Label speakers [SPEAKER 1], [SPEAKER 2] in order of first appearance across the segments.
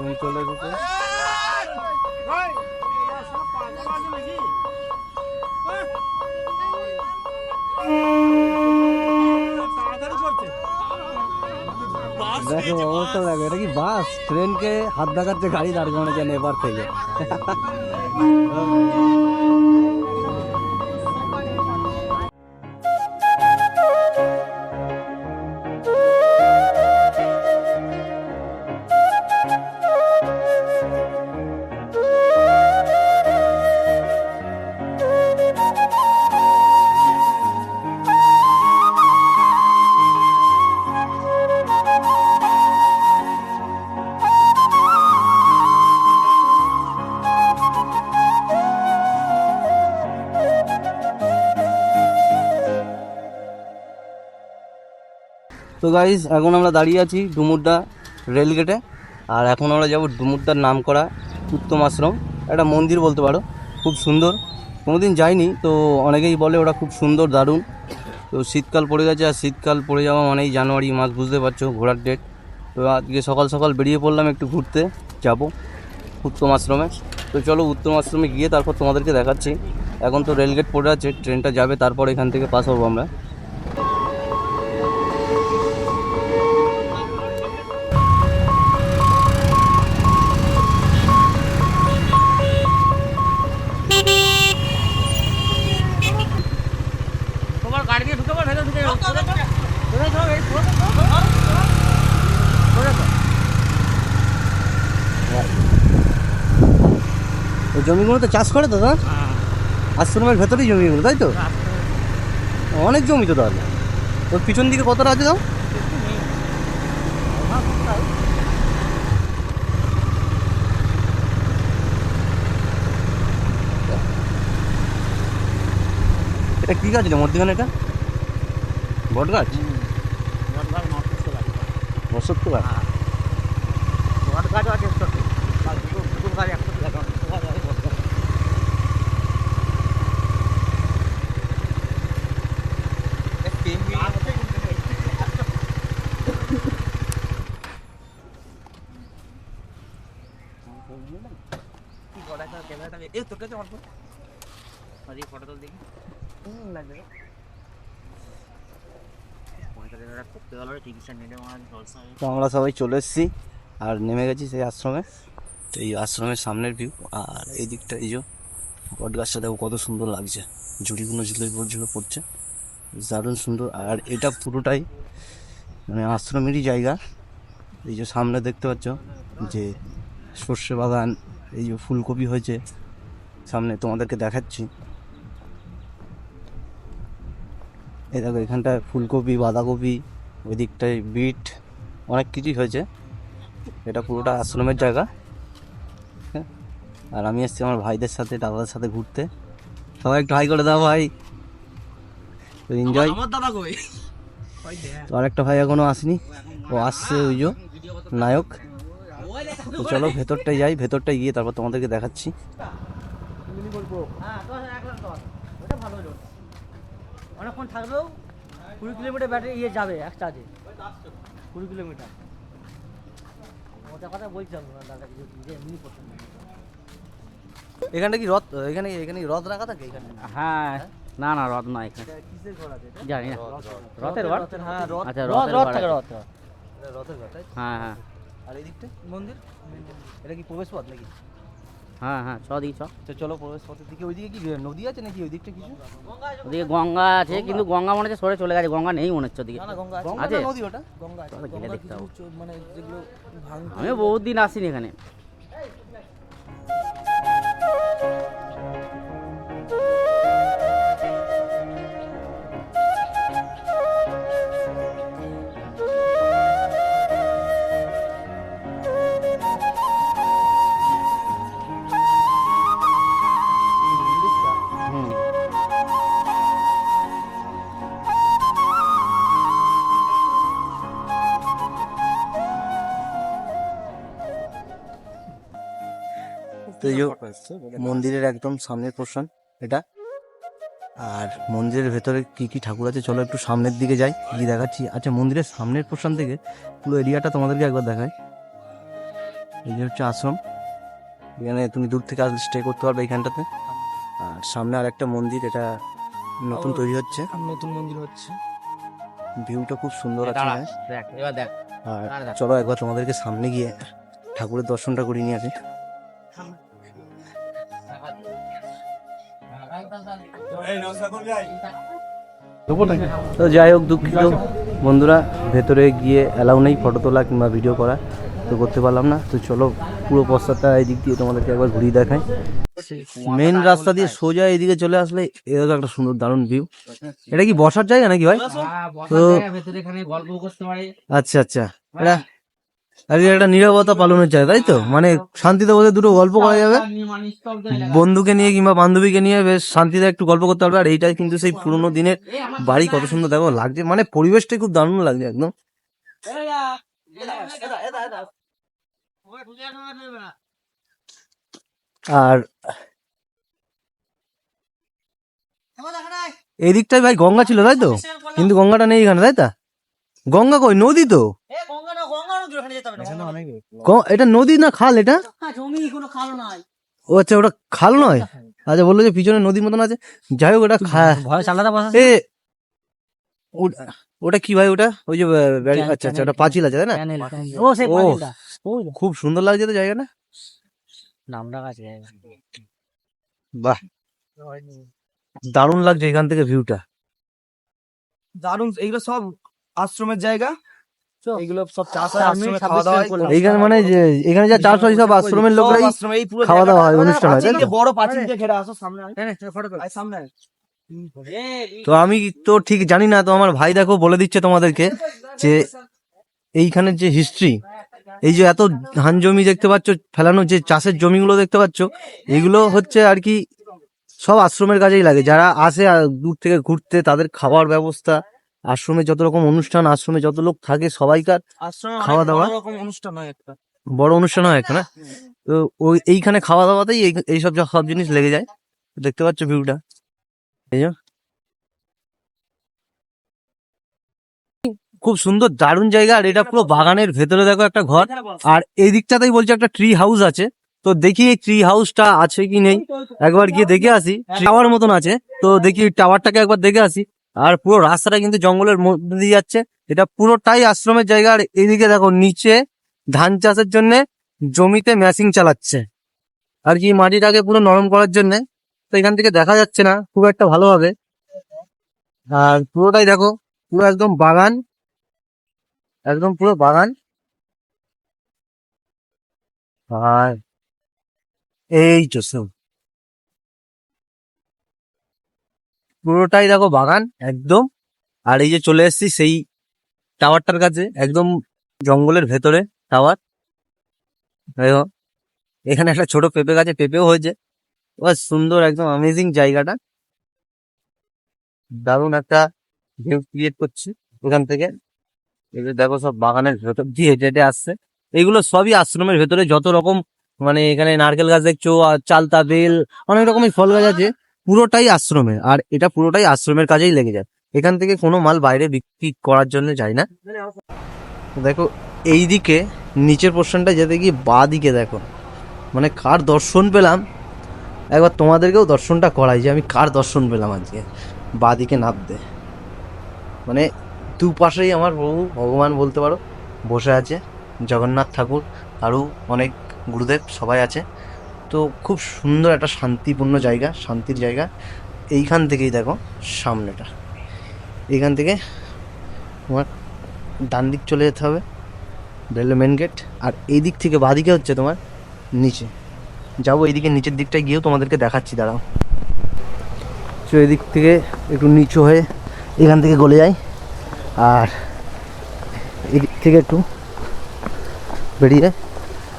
[SPEAKER 1] Train চলে এসেছে দেখো অবস্থা দেখো এটা কি বাস ট্রেনকে হাত দেখাচ্ছে গাড়ি দাঁড় করানো যায় এবার থেকে গাইজ এখন আমরা দাঁড়িয়ে আছি ডুমুরদা রেলগেটে আর এখন আমরা যাব ডুমুরদার নাম করা উত্তম আশ্রম। একটা মন্দির বলতে পারো, খুব সুন্দর। কোনোদিন যাইনি, তো অনেকেই বলে ওটা খুব সুন্দর, দারুণ। তো শীতকাল পড়ে গেছে, আর শীতকাল পড়ে যাওয়া মানেই জানুয়ারি মাস, বুঝতে পারছ, ঘোরার ডেট তো আজকে সকাল সকাল বেরিয়ে পড়লাম একটু ঘুরতে, যাব উত্তম আশ্রমে। তো চলো উত্তম আশ্রমে গিয়ে তারপর তোমাদেরকে দেখাচ্ছি। এখন তো রেলগেট পড়ে আছে ট্রেনটা যাবে, তারপর এখান থেকে পাস হব আমরা। ওই জমিগুলো তো চাষ করে দাদা? আশ্রমের ভেতরেই জমিগুলো তাই তো? অনেক জমি তো তাহলে। ওর পিছন দিকে কতটা আছে দাও এটা কি গাছ রে মধ্যখানে এটা? বট গাছ? অসত্য গাছ
[SPEAKER 2] ফটো তুল দেখি। চিকিৎসা নিলে আমার জলসা
[SPEAKER 1] তো আমরা সবাই চলে এসেছি আর নেমে গেছি সেই আশ্রমে। তো এই আশ্রমের সামনের ভিউ আর এই দিকটা এই যে বট গাছটা দেখো কত সুন্দর লাগছে। ঝুড়িগুলো ঝুলে ঝুলে পড়ছে। দারুণ সুন্দর। আর এটা পুরোটাই মানে আশ্রমেরই জায়গা। এই যে সামনে দেখতে পাচ্ছ যে সর্ষে বাগান এই যে ফুলকপি হয়েছে সামনে তোমাদেরকে দেখাচ্ছি। এই দেখো এখানটায় ফুলকপি বাঁধাকপি ওই দিকটায় বিট অনেক কিছুই হয়েছে। এটা পুরোটা আশ্রমের জায়গা। হ্যাঁ। আর আমি এসেছি আমার ভাইদের সাথে দাদাদের সাথে ঘুরতে। সবাই একটু হাই করে দাও ভাই। তো এনজয়
[SPEAKER 2] দাদা কই?
[SPEAKER 1] তো আরেকটা ভাই এখনও আসেনি। ও আসছে ওই যে নায়ক। তো চলো ভেতরটায় যাই ভেতরটায় গিয়ে তারপর তোমাদেরকে দেখাচ্ছি।
[SPEAKER 2] হ্যাঁ দশ এক লাখ দশ। ওটা ভালো হলো অনেকক্ষণ থাকলেও কুড়ি কিলোমিটার ব্যাটারি ইয়ে যাবে এক চার্জে কুড়ি কিলোমিটার। ওটা কথা বলছিলাম না দাদা যে এমনি
[SPEAKER 1] এখানটা কি রথ এখানে এখানে রথ রাখা থাকে এখানে?
[SPEAKER 2] হ্যাঁ না না রথ না এখানে।
[SPEAKER 1] কিসের ঘর আছে
[SPEAKER 2] জানি না। রথের ঘর?
[SPEAKER 1] হ্যাঁ রথ।
[SPEAKER 2] আচ্ছা
[SPEAKER 3] রথ রথ থাকে রথ।
[SPEAKER 1] রথের ঘর
[SPEAKER 2] হ্যাঁ হ্যাঁ।
[SPEAKER 1] আর এই দিকটা মন্দির? এটা কি প্রবেশ পথ নাকি?
[SPEAKER 2] হ্যাঁ হ্যাঁ ছ ছ।
[SPEAKER 1] তো চলো প্রবেশ পথের দিকে ওইদিকে কি নদী আছে নাকি? ওই দিকটা কিছু?
[SPEAKER 2] ওদিকে গঙ্গা আছে কিন্তু গঙ্গা মনে হচ্ছে সরে চলে গেছে। গঙ্গা নেই মনে হচ্ছে ওদিকে। আছে?
[SPEAKER 1] নদী ওটা? গঙ্গা আছে।
[SPEAKER 2] গেলে দেখতে হবে
[SPEAKER 1] মানে যেগুলো ভাঙ
[SPEAKER 2] আমিও বহুত দিন আসিনি এখানে।
[SPEAKER 1] মন্দিরের একদম সামনের পোর্শন এটা। আর মন্দিরের ভেতরে কি কি ঠাকুর আছে চলো একটু সামনের দিকে যাই গিয়ে দেখাচ্ছি। আচ্ছা মন্দিরের সামনের পোর্শন থেকে পুরো এরিয়াটা তোমাদেরকে একবার দেখায় এই যে হচ্ছে আশ্রম। এখানে তুমি দূর থেকে আসলে স্টে করতে পারবে এইখানটাতে আর সামনে আর একটা মন্দির এটা নতুন তৈরি হচ্ছে।
[SPEAKER 3] নতুন মন্দির হচ্ছে।
[SPEAKER 1] ভিউটা খুব সুন্দর আছে
[SPEAKER 2] দেখ
[SPEAKER 1] আর। চলো একবার তোমাদেরকে সামনে গিয়ে ঠাকুরের দর্শনটা করিয়ে নিয়ে আসি। তো যাই হোক দুঃখিত বন্ধুরা ভেতরে গিয়ে অ্যালাউ নেই ফটো তোলা কিংবা ভিডিও করা তো করতে পারলাম না। তো চলো পুরো পশ্চাৎটা এই দিক দিয়ে তোমাদেরকে একবার ঘুরিয়ে দেখাই। মেন রাস্তা দিয়ে সোজা এদিকে চলে আসলে এরকম একটা সুন্দর দারুণ ভিউ এটা কি বসার জায়গা নাকি ভাই?
[SPEAKER 2] হ্যাঁ,
[SPEAKER 1] তো-
[SPEAKER 2] জায়গা, ভেতরে এখানে গল্প করতে পারে।
[SPEAKER 1] আচ্ছা আচ্ছা। এটা একটা নিরাপত্তা পালনের জায়গা, তাই তো? মানে শান্তিতে বসে দুটো গল্প করা যাবে। বন্ধুকে নিয়ে কিংবা বান্ধবীকে নিয়ে বেশ শান্তিতে একটু গল্প করতে পারবে। আর এইটাই কিন্তু সেই পুরোনো দিনের বাড়ি, কত সুন্দর দেখো, লাগছে মানে পরিবেশটাই খুব দারুণ লাগছে একদম। আর এই দিকটায় ভাই গঙ্গা ছিল, তাই তো? কিন্তু গঙ্গাটা নেই এখানে, তাই তো? গঙ্গা কই? নদী তো
[SPEAKER 2] এ, গঙ্গা না, গঙ্গা নদী, ওখানে যেতে হবে
[SPEAKER 1] এটা নদী না খাল এটা?
[SPEAKER 2] হ্যাঁ, জমি কোনো খালো নাই।
[SPEAKER 1] ও আচ্ছা ওটা খাল নয়? আচ্ছা বলল যে পিছনে নদীর মতন আছে। যাই হোক ওটা
[SPEAKER 2] ভয় চালাতে বসা
[SPEAKER 1] এ ওটা- ওটা কি ভাই ওটা? ওই যে আচ্ছা আচ্ছা ওটা পাঁচিল আছে তাই না?
[SPEAKER 2] ও সেই।
[SPEAKER 1] খুব সুন্দর লাগছে তো জায়গাটা।
[SPEAKER 2] নাম ডাক আছে
[SPEAKER 1] বাহ। দারুণ লাগছে এখান থেকে ভিউটা।
[SPEAKER 3] দারুণ এইগুলো সব আশ্রমের জায়গা।
[SPEAKER 1] এইখানে মানে যে এখানে যা চাষ হয় সব আশ্রমের লোকরাই
[SPEAKER 3] সব আশ্রমে, এই পুরো
[SPEAKER 1] খাওয়া দাওয়া হয়, অনুষ্ঠান হয়, তো?
[SPEAKER 3] বড় পাঁচিল দিয়ে ঘেরা আসো সামনে আয়।
[SPEAKER 2] ফটো
[SPEAKER 3] আয় সামনে
[SPEAKER 1] তো আমি তো ঠিক জানি না তো আমার ভাই দেখো বলে দিচ্ছে তোমাদেরকে যে এইখানের যে হিস্ট্রি এই যে এত ধান জমি দেখতে পাচ্ছ ফেলানো যে চাষের জমিগুলো দেখতে পাচ্ছ এগুলো হচ্ছে আর কি সব আশ্রমের কাজেই লাগে। যারা আসে আর দূর থেকে ঘুরতে তাদের খাওয়ার ব্যবস্থা আশ্রমে যত রকম অনুষ্ঠান আশ্রমে যত লোক থাকে সবাইকার খাওয়া দাওয়া?
[SPEAKER 3] রকম অনুষ্ঠান হয় একটা।
[SPEAKER 1] বড় অনুষ্ঠান হয় একটা না? তো ওই এইখানে খাওয়া দাওয়াতেই এই- এইসব যা- সব জিনিস লেগে যায়। দেখতে পাচ্ছ ভিউটা? এই খুব সুন্দর দারুণ জায়গা। আর এটা পুরো বাগানের ভেতরে দেখো একটা ঘর। আর এই দিকটাতেই বলছে একটা ট্রি হাউস আছে। তো দেখি এই ট্রি হাউসটা আছে কি নেই? একবার গিয়ে দেখে আসি। টাওয়ার মতন আছে। তো দেখি টাওয়ারটাকে একবার দেখে আসি। আর পুরো রাস্তাটা কিন্তু জঙ্গলের মধ্যে দিয়ে যাচ্ছে। এটা পুরোটাই আশ্রমের জায়গা। আর এদিকে দেখো, নিচে ধান চাষের জন্য জমিতে ম্যাশিং চালাচ্ছে। আর কি মাটিটাকে পুরো নরম করার জন্য। তো এখান থেকে দেখা যাচ্ছে না, খুব একটা ভালোভাবে আর পুরোটাই দেখো, পুরো একদম বাগান। একদম পুরো বাগান। আর এই তো সব। পুরোটাই দেখো বাগান, একদম। আর এই যে চলে এসেছি সেই টাওয়ারটার কাছে, একদম জঙ্গলের ভেতরে টাওয়ার। এখানে একটা ছোট পেঁপে গাছে পেঁপেও হয়েছে। সুন্দর, একদম অ্যামেজিং জায়গাটা। দারুণ একটা ভিউ ক্রিয়েট করছে এখান থেকে। দেখো সব বাগানের ভেতর দিয়ে হেঁটে হেঁটে আসছে। এগুলো সবই আশ্রমের ভেতরে, যত রকম মানে এখানে নারকেল গাছ দেখছ, আর চালতা বেল, অনেক রকমের ফল গাছ আছে। পুরোটাই আশ্রমের আর এটা পুরোটাই আশ্রমের কাজেই লেগে যায়। এখান থেকে কোনো মাল বাইরে বিক্রি করার জন্য যায় না। দেখো এই দিকে নিচের পোর্শনটা যেতে গিয়ে বা দিকে দেখো। মানে কার দর্শন পেলাম? একবার তোমাদেরকেও দর্শনটা করাই যে আমি কার দর্শন পেলাম আজকে। বা দিকে নামতে। মানে দুপাশেই আমার প্রভু, ভগবান বলতে পারো, বসে আছে জগন্নাথ ঠাকুর, আরও অনেক গুরুদেব সবাই আছে। তো খুব সুন্দর একটা শান্তিপূর্ণ জায়গা, শান্তির জায়গা। এইখান থেকেই দেখো সামনেটা। এইখান থেকে তোমার ডান দিক চলে যেতে হবে, রেলওয়ে মেন গেট আর এই দিক থেকে বাদিকে হচ্ছে তোমার নিচে। যাব এইদিকে নিচের দিকটায় গিয়েও তোমাদেরকে দেখাচ্ছি, দাঁড়াও। তো এদিক থেকে একটু নিচু হয়ে এখান থেকে গলে যাই, আর এদিক থেকে একটু বেরিয়ে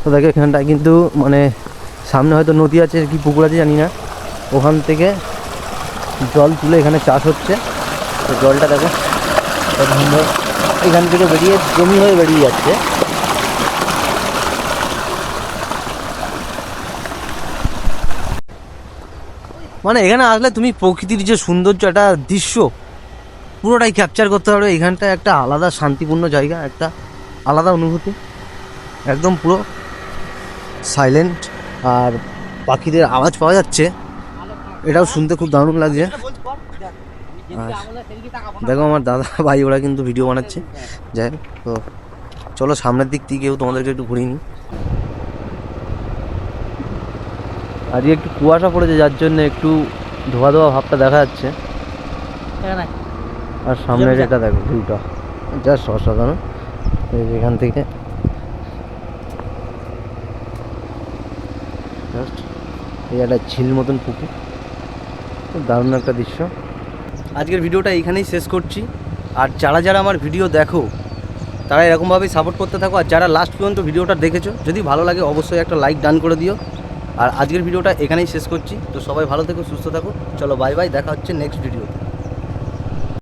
[SPEAKER 1] তো দেখো এখানটায় কিন্তু মানে সামনে হয়তো নদী আছে, কি পুকুর আছে জানি না। ওখান থেকে জল তুলে এখানে চাষ হচ্ছে। তো জলটা দেখো এখান থেকে বেরিয়ে জমি হয়ে বেরিয়ে যাচ্ছে। মানে এখানে আসলে তুমি প্রকৃতির যে সৌন্দর্য, একটা দৃশ্য, পুরোটাই ক্যাপচার করতে পারবে এখানটায় একটা আলাদা শান্তিপূর্ণ জায়গা, একটা আলাদা অনুভূতি। একদম পুরো সাইলেন্ট আর পাখিদের আওয়াজ পাওয়া যাচ্ছে। এটাও শুনতে খুব দারুণ লাগছে। আর দেখো আমার দাদা ভাই ওরা কিন্তু ভিডিও বানাচ্ছে। যাই তো চলো সামনের দিক থেকেও তোমাদেরকে একটু ঘুরিয়ে নিই। আজকে একটু কুয়াশা পড়েছে যার জন্য একটু ধোয়া ধোয়া ভাবটা দেখা যাচ্ছে। আর সামনের
[SPEAKER 2] জমি
[SPEAKER 1] এটা দেখো ভিউটা। জাস্ট অসাধারণ এখান থেকে এই একটা ঝিল মতন পুকুর। দারুণ একটা দৃশ্য। আজকের ভিডিওটা এইখানেই শেষ করছি। আর যারা যারা আমার ভিডিও দেখো, তারা এরকমভাবেই সাপোর্ট করতে থাকো। আর যারা লাস্ট পর্যন্ত ভিডিওটা দেখেছ, যদি ভালো লাগে অবশ্যই একটা লাইক ডান করে দিও। আর আজকের ভিডিওটা এখানেই শেষ করছি। তো সবাই ভালো থেকো, সুস্থ থাকো। চলো বাই বাই দেখা হচ্ছে নেক্সট ভিডিওতে